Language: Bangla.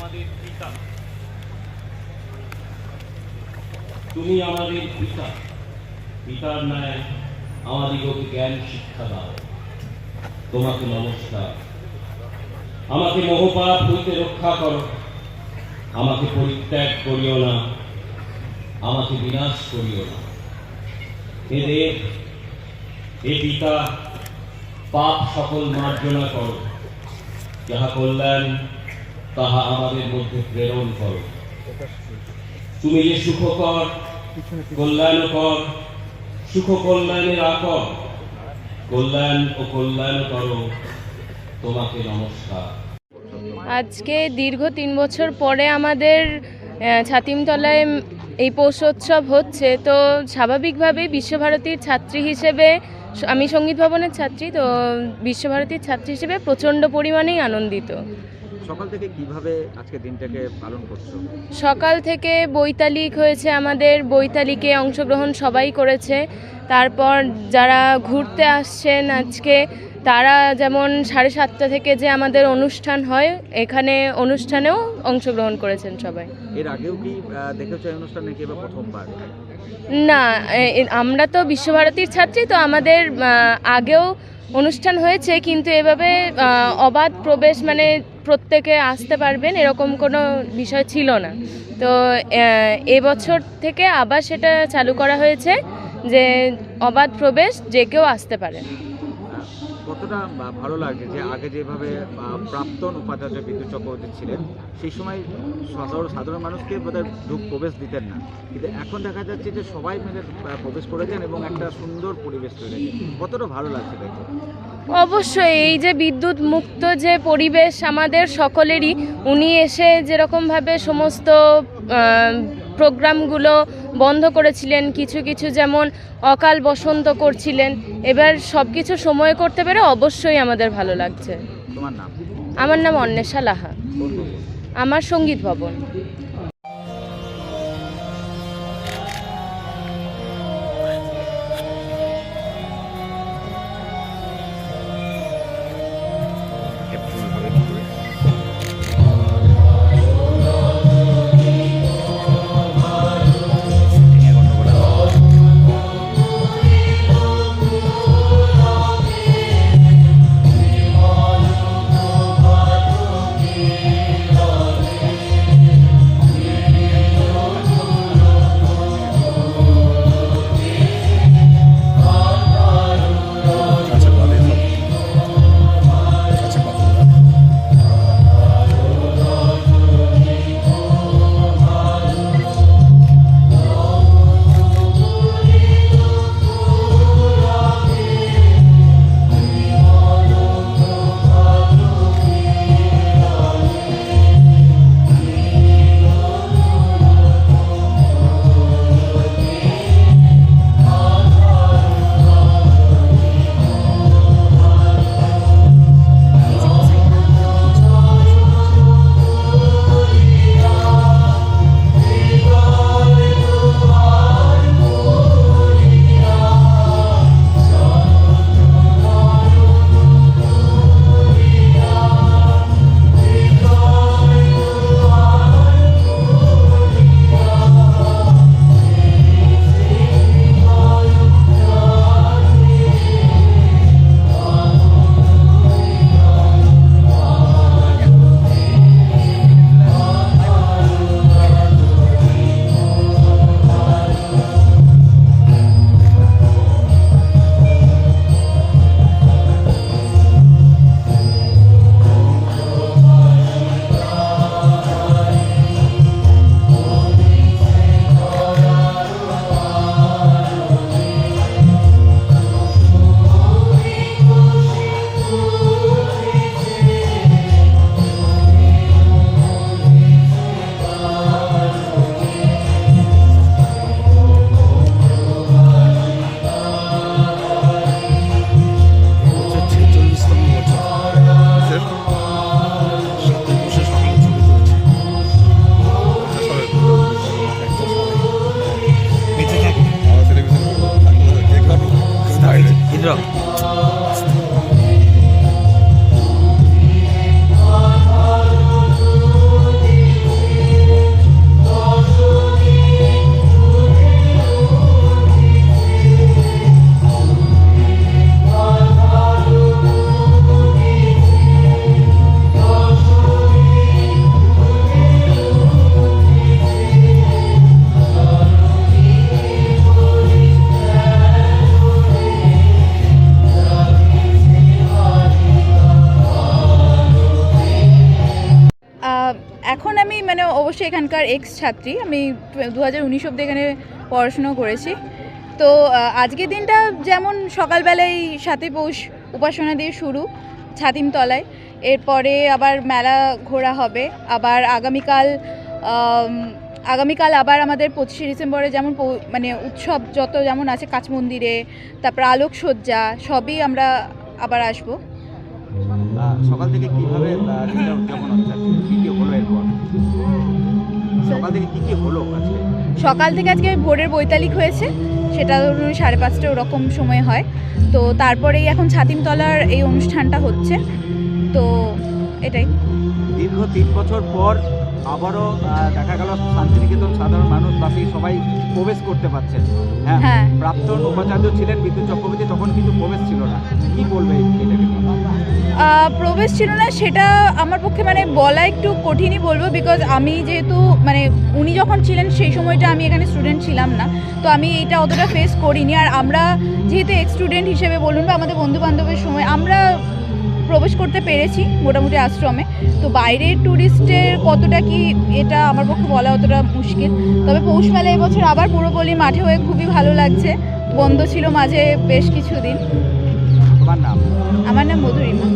আমাদের পিতা। তুমি আমাদের পিতা। পিতার ন্যায় আমাদিগকে জ্ঞান, শিক্ষা দাও। তোমাকে নমস্কার। আমাকে মোহপাপ হইতে রক্ষা করো। আমাকে পরিত্যাগ করিও না। আমাকে বিনাশ করিও না। হে দেব হে পিতা, পাপ সকল মার্জনা করো। যাহা কল্যাণ তাহা আমাদের মধ্যে প্রেরণ করো। তুমি যে সুখকর, কল্যাণকর সুখ কল্যাণের আকর, কল্যাণ ও কল্যাণ করো। তোমাকে নমস্কার। আজকে দীর্ঘ তিন বছর পরে আমাদের ছাতিমতলায় এই পৌষোৎসব হচ্ছে, তো স্বাভাবিকভাবেই বিশ্বভারতীর ছাত্রী হিসেবে, আমি সংগীত ভবনের ছাত্রী, তো বিশ্বভারতীর ছাত্রী হিসেবে প্রচণ্ড পরিমাণেই আনন্দিত। সকাল থেকে কীভাবে আজকে দিনটাকে পালন করছ? সকাল থেকে বৈতালিক হয়েছে আমাদের বৈতালিকে অংশগ্রহণ সবাই করেছে। তারপর যারা ঘুরতে আসছেন আজকে তারা যেমন সাড়ে সাতটা থেকে যে আমাদের অনুষ্ঠান হয় এখানে অনুষ্ঠানেও অংশগ্রহণ করেছেন সবাই। এর আগেও কি দেখেছ অনুষ্ঠান এবার প্রথমবার? না আমরা তো বিশ্বভারতীর ছাত্রী তো আমাদের আগেও অনুষ্ঠান হয়েছে কিন্তু এভাবে অবাধ প্রবেশ মানে প্রত্যেকে আসতে পারবেন, এরকম কোনো বিষয় ছিল না। তো এবছর থেকে আবার সেটা চালু করা হয়েছে যে অবাধ প্রবেশ যে কেউ আসতে পারে। কতটা ভালো লাগছে যে আগে যেভাবে প্রাক্তন উপাচার্য বিদ্যুৎ চক্রবর্তী ছিলেন, সেই সময় সাধারণ সাধারণ মানুষকে বোধহয় প্রবেশ দিতেন না। কিন্তু এখন দেখা যাচ্ছে যে সবাই মিলে প্রবেশ করেছেন এবং একটা সুন্দর পরিবেশ তৈরি কতটা ভালো লাগছে দেখে? অবশ্যই, এই যে বিদ্যুৎ মুক্ত যে পরিবেশ আমাদের সকলেরই, উনি এসে যেরকমভাবে সমস্ত প্রোগ্রামগুলো বন্ধ করেছিলেন কিছু কিছু যেমন অকাল বসন্ত করছিলেন এবার সব কিছু সময় করতে পেরে অবশ্যই আমাদের ভালো লাগছে। আমার নাম অন্বেষা লাহা। আমার সংগীত ভবন। এখানকার এক্স ছাত্রী। আমি দু হাজার উনিশ অব্দি এখানে পড়াশুনো করেছি। তো আজকের দিনটা যেমন সকালবেলায় সাথে পৌষ উপাসনা দিয়ে শুরু ছাতিমতলায় এরপরে আবার মেলা ঘোরা হবে। আবার আগামীকাল আগামীকাল আবার আমাদের পঁচিশে ডিসেম্বরে যেমন মানে উৎসব যত যেমন আছে, কাচ মন্দিরে, তারপর আলোকসজ্জা, সবই আমরা আবার আসব। সকাল থেকে কীভাবে সকাল থেকে কি কি হলো আজকে? সকাল থেকে আজকে ভোরের বৈতালিক হয়েছে সেটা ধরুন সাড়ে পাঁচটা ওরকম সময় হয়। তো তারপরেই এখন ছাতিমতলার এই অনুষ্ঠানটা হচ্ছে। তো এটাই। দীর্ঘ তিন বছর পর আবারও দেখা গেল শান্তিনিকেতন সাধারণ মানুষ বাসী সবাই প্রবেশ করতে পারছেন। হ্যাঁ হ্যাঁ। প্রাক্তন উপাচার্য ছিলেন বিদ্যুৎ চক্রবর্তী তখন কিন্তু প্রবেশ ছিল না। কি বলবে এটাকে প্রবেশ ছিল না সেটা আমার পক্ষে মানে বলা একটু কঠিনই বলব বিকজ আমি যেহেতু মানে উনি যখন ছিলেন সেই সময়টা আমি এখানে স্টুডেন্ট ছিলাম না তো আমি এটা অতটা ফেস করিনি। আর আমরা যেহেতু এক্স স্টুডেন্ট হিসেবে বলুন বা আমাদের বন্ধু বান্ধবের সময় আমরা প্রবেশ করতে পেরেছি মোটামুটি আশ্রমে। তো বাইরের ট্যুরিস্টের কতটা কি এটা আমার পক্ষে বলা অতটা মুশকিল। তবে পৌষ মেলা এবছর আবার পুরোপল্লী মাঠে হয়ে খুবই ভালো লাগছে। বন্ধ ছিল মাঝে বেশ কিছুদিন। আমার নাম মধুরিমা।